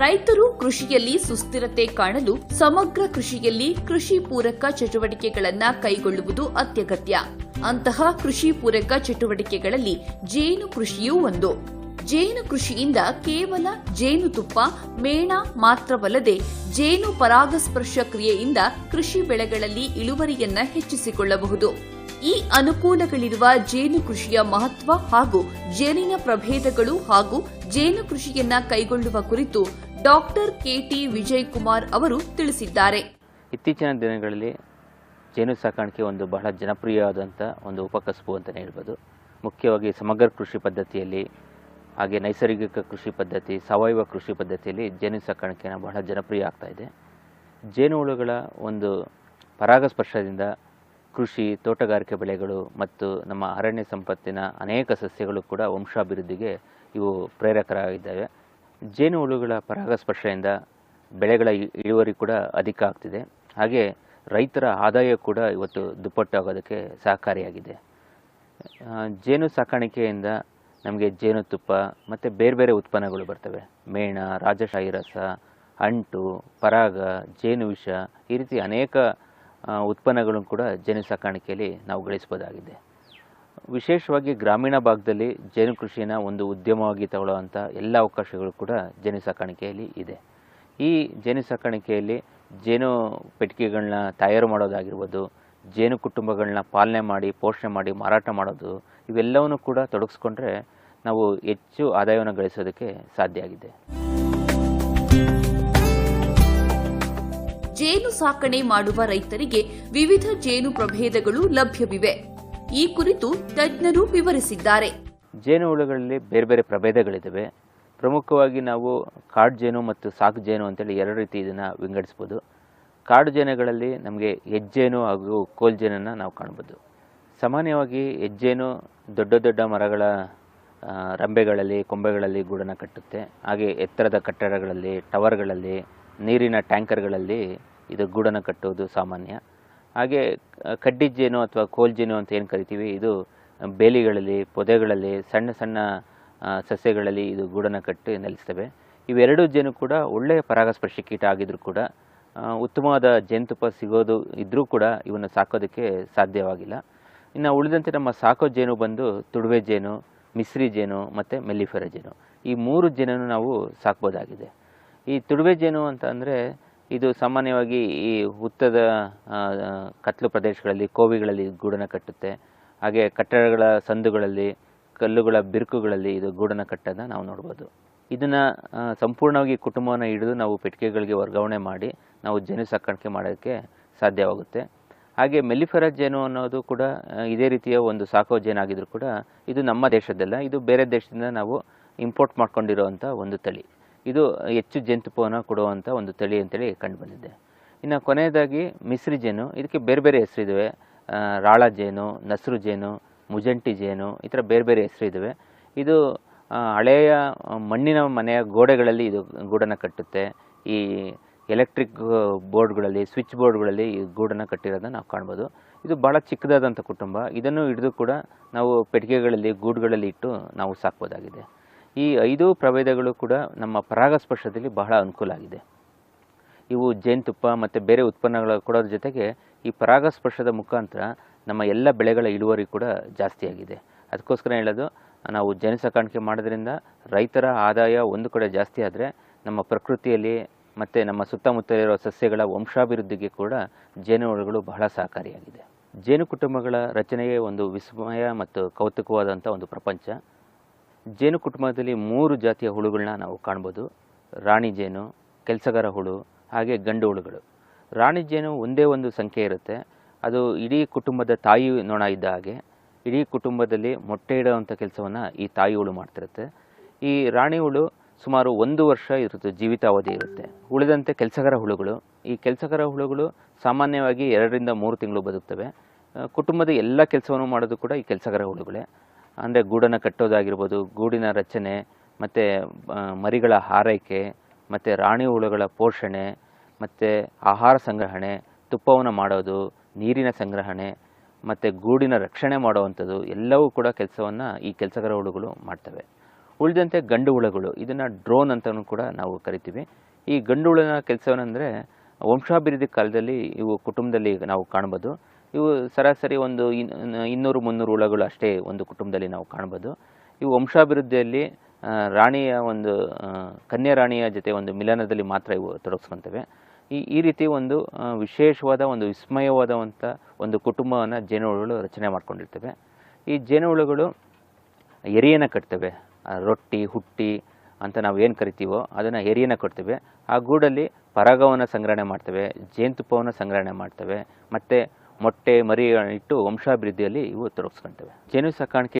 ರೈತರು ಕೃಷಿಯಲ್ಲಿ ಸುಸ್ಥಿರತೆ ಕಾಣಲು ಸಮಗ್ರ ಕೃಷಿಯಲ್ಲಿ ಕೃಷಿ ಪೂರಕ ಚಟುವಟಿಕೆಗಳನ್ನು ಕೈಗೊಳ್ಳುವುದು ಅತ್ಯಗತ್ಯ. ಅಂತಹ ಕೃಷಿ ಪೂರಕ ಚಟುವಟಿಕೆಗಳಲ್ಲಿ ಜೇನು ಕೃಷಿಯೂ ಒಂದು. ಜೇನು ಕೃಷಿಯಿಂದ ಕೇವಲ ಜೇನುತುಪ್ಪ ಮೇಣ ಮಾತ್ರವಲ್ಲದೆ ಜೇನು ಪರಾಗಸ್ಪರ್ಶ ಕ್ರಿಯೆಯಿಂದ ಕೃಷಿ ಬೆಳೆಗಳಲ್ಲಿ ಇಳುವರಿಯನ್ನ ಹೆಚ್ಚಿಸಿಕೊಳ್ಳಬಹುದು. ಈ ಅನುಕೂಲಗಳಿರುವ ಜೇನು ಕೃಷಿಯ ಮಹತ್ವ ಹಾಗೂ ಜೇನಿನ ಪ್ರಭೇದಗಳು ಹಾಗೂ ಜೇನು ಕೃಷಿಯನ್ನ ಕೈಗೊಳ್ಳುವ ಕುರಿತು ಡಾಕ್ಟರ್ ಕೆಟಿ ವಿಜಯ್ ಕುಮಾರ್ ಅವರು ತಿಳಿಸಿದ್ದಾರೆ. ಇತ್ತೀಚಿನ ದಿನಗಳಲ್ಲಿ ಜೇನು ಸಾಕಾಣಿಕೆ ಒಂದು ಬಹಳ ಜನಪ್ರಿಯವಾದಂಥ ಒಂದು ಉಪಕಸಬು ಅಂತಲೇ ಹೇಳ್ಬೋದು. ಮುಖ್ಯವಾಗಿ ಸಮಗ್ರ ಕೃಷಿ ಪದ್ಧತಿಯಲ್ಲಿ, ಹಾಗೆ ನೈಸರ್ಗಿಕ ಕೃಷಿ ಪದ್ಧತಿ, ಸಾವಯವ ಕೃಷಿ ಪದ್ಧತಿಯಲ್ಲಿ ಜೇನು ಸಾಕಾಣಿಕೆನ ಬಹಳ ಜನಪ್ರಿಯ ಆಗ್ತಾ ಇದೆ. ಜೇನುಹುಳುಗಳ ಒಂದು ಪರಾಗಸ್ಪರ್ಶದಿಂದ ಕೃಷಿ, ತೋಟಗಾರಿಕೆ ಬೆಳೆಗಳು ಮತ್ತು ನಮ್ಮ ಅರಣ್ಯ ಸಂಪತ್ತಿನ ಅನೇಕ ಸಸ್ಯಗಳು ಕೂಡ ವಂಶಾಭಿವೃದ್ಧಿಗೆ ಇವು ಪ್ರೇರಕರಾಗಿದ್ದಾವೆ. ಜೇನುಹುಳುಗಳ ಪರಾಗಸ್ಪರ್ಶದಿಂದ ಬೆಳೆಗಳ ಇಳುವರಿ ಕೂಡ ಅಧಿಕ ಆಗ್ತಿದೆ. ಹಾಗೆ ರೈತರ ಆದಾಯ ಕೂಡ ಇವತ್ತು ದುಪ್ಪಟ್ಟಾಗೋದಕ್ಕೆ ಸಹಕಾರಿಯಾಗಿದೆ. ಜೇನು ಸಾಕಾಣಿಕೆಯಿಂದ ನಮಗೆ ಜೇನುತುಪ್ಪ ಮತ್ತು ಬೇರೆ ಬೇರೆ ಉತ್ಪನ್ನಗಳು ಬರ್ತವೆ. ಮೇಣ ರಾಜಶಾಹಿ ರಸ ಅಂಟು, ಪರಾಗ, ಜೇನು ವಿಷ ಈ ರೀತಿ ಅನೇಕ ಉತ್ಪನ್ನಗಳನ್ನು ಕೂಡ ಜೇನು ಸಾಕಾಣಿಕೆಯಲ್ಲಿ ನಾವು ಗಳಿಸ್ಬೋದಾಗಿದೆ ವಿಶೇಷವಾಗಿ ಗ್ರಾಮೀಣ ಭಾಗದಲ್ಲಿ ಜೇನು ಕೃಷಿನ ಒಂದು ಉದ್ಯಮವಾಗಿ ತಗೊಳ್ಳುವಂಥ ಎಲ್ಲ ಅವಕಾಶಗಳು ಕೂಡ ಜೇನು ಸಾಕಾಣಿಕೆಯಲ್ಲಿ ಇದೆ. ಈ ಜೇನು ಸಾಕಾಣಿಕೆಯಲ್ಲಿ ಜೇನು ಪೆಟ್ಟಿಗೆಗಳನ್ನ ತಯಾರು ಮಾಡೋದಾಗಿರ್ಬೋದು, ಜೇನು ಕುಟುಂಬಗಳನ್ನ ಪಾಲನೆ ಮಾಡಿ, ಪೋಷಣೆ ಮಾಡಿ, ಮಾರಾಟ ಮಾಡೋದು, ಇವೆಲ್ಲವನ್ನು ಕೂಡ ತೊಡಗಿಸ್ಕೊಂಡ್ರೆ ನಾವು ಹೆಚ್ಚು ಆದಾಯವನ್ನು ಗಳಿಸೋದಕ್ಕೆ ಸಾಧ್ಯ ಆಗಿದೆ. ಜೇನು ಸಾಕಣೆ ಮಾಡುವ ರೈತರಿಗೆ ವಿವಿಧ ಜೇನು ಪ್ರಭೇದಗಳು ಲಭ್ಯವಿವೆ. ಈ ಕುರಿತು ತಜ್ಞರು ವಿವರಿಸಿದ್ದಾರೆ. ಜೇನುಹುಳುಗಳಲ್ಲಿ ಬೇರೆ ಬೇರೆ ಪ್ರಭೇದಗಳಿದ್ದಾವೆ. ಪ್ರಮುಖವಾಗಿ ನಾವು ಕಾಡು ಜೇನು ಮತ್ತು ಸಾಕು ಜೇನು ಅಂತೇಳಿ ಎರಡು ರೀತಿ ಇದನ್ನು ವಿಂಗಡಿಸ್ಬೋದು ಕಾಡು ಜೇನುಗಳಲ್ಲಿ ನಮಗೆ ಹೆಜ್ಜೇನು ಹಾಗೂ ಕೋಲ್ ಜೇನನ್ನು ನಾವು ಕಾಣ್ಬೋದು. ಸಾಮಾನ್ಯವಾಗಿ ಹೆಜ್ಜೇನು ದೊಡ್ಡ ದೊಡ್ಡ ಮರಗಳ ರಂಬೆಗಳಲ್ಲಿ, ಕೊಂಬೆಗಳಲ್ಲಿ ಗೂಡನ್ನು ಕಟ್ಟುತ್ತೆ. ಹಾಗೆ ಎತ್ತರದ ಕಟ್ಟಡಗಳಲ್ಲಿ, ಟವರ್ಗಳಲ್ಲಿ, ನೀರಿನ ಟ್ಯಾಂಕರ್ಗಳಲ್ಲಿ ಇದು ಗೂಡನ್ನು ಕಟ್ಟುವುದು ಸಾಮಾನ್ಯ. ಹಾಗೆ ಕಡ್ಡಿ ಜೇನು ಅಥವಾ ಕೋಲ್ ಜೇನು ಅಂತ ಏನು ಕರಿತೀವಿ, ಇದು ಬೇಲಿಗಳಲ್ಲಿ, ಪೊದೆಗಳಲ್ಲಿ, ಸಣ್ಣ ಸಣ್ಣ ಸಸ್ಯಗಳಲ್ಲಿ ಇದು ಗೂಡನ್ನು ಕಟ್ಟಿ ನೆಲೆಸ್ತವೆ. ಇವೆರಡು ಜೇನು ಕೂಡ ಒಳ್ಳೆಯ ಪರಾಗಸ್ಪರ್ಶಿ ಕೀಟ ಆಗಿದ್ರೂ ಕೂಡ ಉತ್ತಮವಾದ ಜೇನುತುಪ್ಪ ಸಿಗೋದು ಇದ್ದರೂ ಕೂಡ ಇವನ್ನು ಸಾಕೋದಕ್ಕೆ ಸಾಧ್ಯವಾಗಿಲ್ಲ. ಇನ್ನು ಉಳಿದಂತೆ ನಮ್ಮ ಸಾಕೋ ಜೇನು ಬಂದು ತುಡುವೆ ಜೇನು, ಮಿಸ್ರಿ ಜೇನು ಮತ್ತು ಮೆಲ್ಲಿಫೆರ ಜೇನು. ಈ ಮೂರು ಜೇನನ್ನು ನಾವು ಸಾಕ್ಬೋದಾಗಿದೆ. ಈ ತುಡುವೆ ಜೇನು ಅಂತ ಅಂದರೆ ಇದು ಸಾಮಾನ್ಯವಾಗಿ ಈ ಹುತ್ತದ ಕತ್ತಲು ಪ್ರದೇಶಗಳಲ್ಲಿ, ಕೋವಿಗಳಲ್ಲಿ ಗೂಡನ್ನು ಕಟ್ಟುತ್ತೆ. ಹಾಗೆ ಕಟ್ಟಡಗಳ ಸಂದುಗಳಲ್ಲಿ, ಕಲ್ಲುಗಳ ಬಿರುಕುಗಳಲ್ಲಿ ಇದು ಗೂಡನ್ನು ಕಟ್ಟೋದನ್ನ ನಾವು ನೋಡ್ಬೋದು. ಇದನ್ನು ಸಂಪೂರ್ಣವಾಗಿ ಕುಟುಂಬವನ್ನು ಹಿಡಿದು ನಾವು ಪೆಟ್ಟಿಗೆಗಳಿಗೆ ವರ್ಗಾವಣೆ ಮಾಡಿ, ನಾವು ಜೇನು ಸಾಕಾಣಿಕೆ ಮಾಡೋದಕ್ಕೆ ಸಾಧ್ಯವಾಗುತ್ತೆ. ಹಾಗೆ ಮೆಲಿಫೆರ ಜೇನು ಅನ್ನೋದು ಕೂಡ ಇದೇ ರೀತಿಯ ಒಂದು ಸಾಕೋ ಜೇನಾಗಿದ್ರೂ ಕೂಡ, ಇದು ನಮ್ಮ ದೇಶದ್ದಲ್ಲ, ಇದು ಬೇರೆ ದೇಶದಿಂದ ನಾವು ಇಂಪೋರ್ಟ್ ಮಾಡ್ಕೊಂಡಿರೋವಂಥ ಒಂದು ತಳಿ. ಇದು ಹೆಚ್ಚು ಜಂತುಪವನ್ನು ಕೊಡುವಂಥ ಒಂದು ತಳಿ ಅಂತೇಳಿ ಕಂಡುಬಂದಿದೆ. ಇನ್ನು ಕೊನೆಯದಾಗಿ ಮಿಸ್ರಿ ಜೇನು, ಇದಕ್ಕೆ ಬೇರೆ ಬೇರೆ ಹೆಸರಿದ್ದಾವೆ ರಾಳ ಜೇನು, ನಸರು ಜೇನು, ಮುಜಂಟಿ ಜೇನು, ಈ ಥರ ಬೇರೆ ಬೇರೆ ಹೆಸರಿದ್ದಾವೆ ಇದು ಹಳೆಯ ಮಣ್ಣಿನ ಮನೆಯ ಗೋಡೆಗಳಲ್ಲಿ ಇದು ಗೂಡನ್ನು ಕಟ್ಟುತ್ತೆ. ಈ ಎಲೆಕ್ಟ್ರಿಕ್ ಬೋರ್ಡ್ಗಳಲ್ಲಿ, ಸ್ವಿಚ್ ಬೋರ್ಡ್ಗಳಲ್ಲಿ ಈ ಗೂಡನ್ನು ಕಟ್ಟಿರೋದನ್ನ ನಾವು ಕಾಣ್ಬೋದು. ಇದು ಭಾಳ ಚಿಕ್ಕದಾದಂಥ ಕುಟುಂಬ. ಇದನ್ನು ಹಿಡಿದು ಕೂಡ ನಾವು ಪೆಟ್ಟಿಗೆಗಳಲ್ಲಿ, ಗೂಡುಗಳಲ್ಲಿ ಇಟ್ಟು ನಾವು ಸಾಕ್ಬೋದಾಗಿದೆ. ಈ ಐದು ಪ್ರಭೇದಗಳು ಕೂಡ ನಮ್ಮ ಪರಾಗಸ್ಪರ್ಶದಲ್ಲಿ ಬಹಳ ಅನುಕೂಲ ಆಗಿದೆ. ಇವು ಜೇನುತುಪ್ಪ ಮತ್ತು ಬೇರೆ ಉತ್ಪನ್ನಗಳ ಕೊಡೋದ್ರ ಜೊತೆಗೆ ಈ ಪರಾಗಸ್ಪರ್ಶದ ಮುಖಾಂತರ ನಮ್ಮ ಎಲ್ಲ ಬೆಳೆಗಳ ಇಳುವರಿ ಕೂಡ ಜಾಸ್ತಿಯಾಗಿದೆ ಅದಕ್ಕೋಸ್ಕರ ಹೇಳೋದು, ನಾವು ಜೇನು ಸಾಕಾಣಿಕೆ ಮಾಡೋದ್ರಿಂದ ರೈತರ ಆದಾಯ ಒಂದು ಕಡೆ ಜಾಸ್ತಿ ಆದರೆ ನಮ್ಮ ಪ್ರಕೃತಿಯಲ್ಲಿ ಮತ್ತು ನಮ್ಮ ಸುತ್ತಮುತ್ತಲಿರುವ ಸಸ್ಯಗಳ ವಂಶಾಭಿವೃದ್ಧಿಗೆ ಕೂಡ ಜೇನುಗಳು ಬಹಳ ಸಹಕಾರಿಯಾಗಿದೆ. ಜೇನು ಕುಟುಂಬಗಳ ರಚನೆಯೇ ಒಂದು ವಿಸ್ಮಯ ಮತ್ತು ಕೌತುಕವಾದಂಥ ಒಂದು ಪ್ರಪಂಚ. ಜೇನು ಕುಟುಂಬದಲ್ಲಿ ಮೂರು ಜಾತಿಯ ಹುಳುಗಳನ್ನ ನಾವು ಕಾಣ್ಬೋದು. ರಾಣಿ ಜೇನು, ಕೆಲಸಗಾರ ಹುಳು, ಹಾಗೆ ಗಂಡು ಹುಳುಗಳು. ರಾಣಿ ಜೇನು ಒಂದೇ ಒಂದು ಸಂಖ್ಯೆ ಇರುತ್ತೆ. ಅದು ಇಡೀ ಕುಟುಂಬದ ತಾಯಿ ನೊಣ ಇದ್ದ ಹಾಗೆ, ಇಡೀ ಕುಟುಂಬದಲ್ಲಿ ಮೊಟ್ಟೆ ಇಡೋವಂಥ ಕೆಲಸವನ್ನು ಈ ತಾಯಿ ಹುಳು ಮಾಡ್ತಿರುತ್ತೆ. ಈ ರಾಣಿ ಹುಳು ಸುಮಾರು ಒಂದು ವರ್ಷ ಇರುತ್ತೆ, ಜೀವಿತಾವಧಿ ಇರುತ್ತೆ. ಉಳಿದಂತೆ ಕೆಲಸಗಾರ ಹುಳುಗಳು. ಈ ಕೆಲಸಗಾರ ಹುಳುಗಳು ಸಾಮಾನ್ಯವಾಗಿ ಎರಡರಿಂದ ಮೂರು ತಿಂಗಳು ಬದುಕ್ತವೆ. ಕುಟುಂಬದ ಎಲ್ಲ ಕೆಲಸವನ್ನು ಮಾಡೋದು ಕೂಡ ಈ ಕೆಲಸಗಾರ ಹುಳುಗಳೇ. ಅಂದರೆ ಗೂಡನ್ನು ಕಟ್ಟೋದಾಗಿರ್ಬೋದು, ಗೂಡಿನ ರಚನೆ, ಮತ್ತು ಮರಿಗಳ ಹಾರೈಕೆ, ಮತ್ತು ರಾಣಿ ಹುಳುಗಳ ಪೋಷಣೆ, ಮತ್ತು ಆಹಾರ ಸಂಗ್ರಹಣೆ, ತುಪ್ಪವನ್ನು ಮಾಡೋದು, ನೀರಿನ ಸಂಗ್ರಹಣೆ, ಮತ್ತು ಗೂಡಿನ ರಕ್ಷಣೆ ಮಾಡುವಂಥದ್ದು, ಎಲ್ಲವೂ ಕೂಡ ಕೆಲಸವನ್ನು ಈ ಕೆಲಸಗಾರ ಹುಳುಗಳು ಮಾಡ್ತವೆ. ಉಳಿದಂತೆ ಗಂಡು ಹುಳುಗಳು, ಇದನ್ನು ಡ್ರೋನ್ ಅಂತಲೂ ಕೂಡ ನಾವು ಕರಿತೀವಿ. ಈ ಗಂಡು ಹುಳನ ಕೆಲಸವನ್ನಂದರೆ ವಂಶಾಭಿವೃದ್ಧಿ ಕಾಲದಲ್ಲಿ ಇವು ಕುಟುಂಬದಲ್ಲಿ ನಾವು ಕಾಣ್ಬೋದು. ಇವು ಸರಾಸರಿ ಒಂದು ಇನ್- ಇನ್ನೂರು ಮುನ್ನೂರು ಹುಳಗಳು ಅಷ್ಟೇ ಒಂದು ಕುಟುಂಬದಲ್ಲಿ ನಾವು ಕಾಣ್ಬೋದು. ಇವು ವಂಶಾಭಿವೃದ್ಧಿಯಲ್ಲಿ ರಾಣಿಯ ಒಂದು ಕನ್ಯಾ ರಾಣಿಯ ಜೊತೆ ಒಂದು ಮಿಲನದಲ್ಲಿ ಮಾತ್ರ ಇವು ತೊಡಗಿಸ್ಕೊತವೆ. ಈ ಈ ರೀತಿ ಒಂದು ವಿಶೇಷವಾದ ಒಂದು ವಿಸ್ಮಯವಾದಂಥ ಒಂದು ಕುಟುಂಬವನ್ನು ಜೇನುಹುಳುಗಳು ರಚನೆ ಮಾಡ್ಕೊಂಡಿರ್ತವೆ. ಈ ಜೇನುಹುಳುಗಳು ಎರಿಯನ್ನು ಕಟ್ತವೆ. ರೊಟ್ಟಿ, ಹುಟ್ಟಿ ಅಂತ ನಾವು ಏನು ಕರಿತೀವೋ ಅದನ್ನು ಎರಿಯನ್ನು ಕೊಡ್ತೇವೆ ಆ ಗೂಡಲ್ಲಿ ಪರಾಗವನ್ನು ಸಂಗ್ರಹಣೆ ಮಾಡ್ತವೆ, ಜೇನುತುಪ್ಪವನ್ನು ಸಂಗ್ರಹಣೆ ಮಾಡ್ತವೆ, ಮತ್ತು ಮೊಟ್ಟೆ ಮರಿ ಇಟ್ಟು ವಂಶಾಭಿವೃದ್ಧಿಯಲ್ಲಿ ಇವು ತೊಡಗಿಸ್ಕೊಂತವೆ. ಜೇನು ಸಾಕಾಣಿಕೆ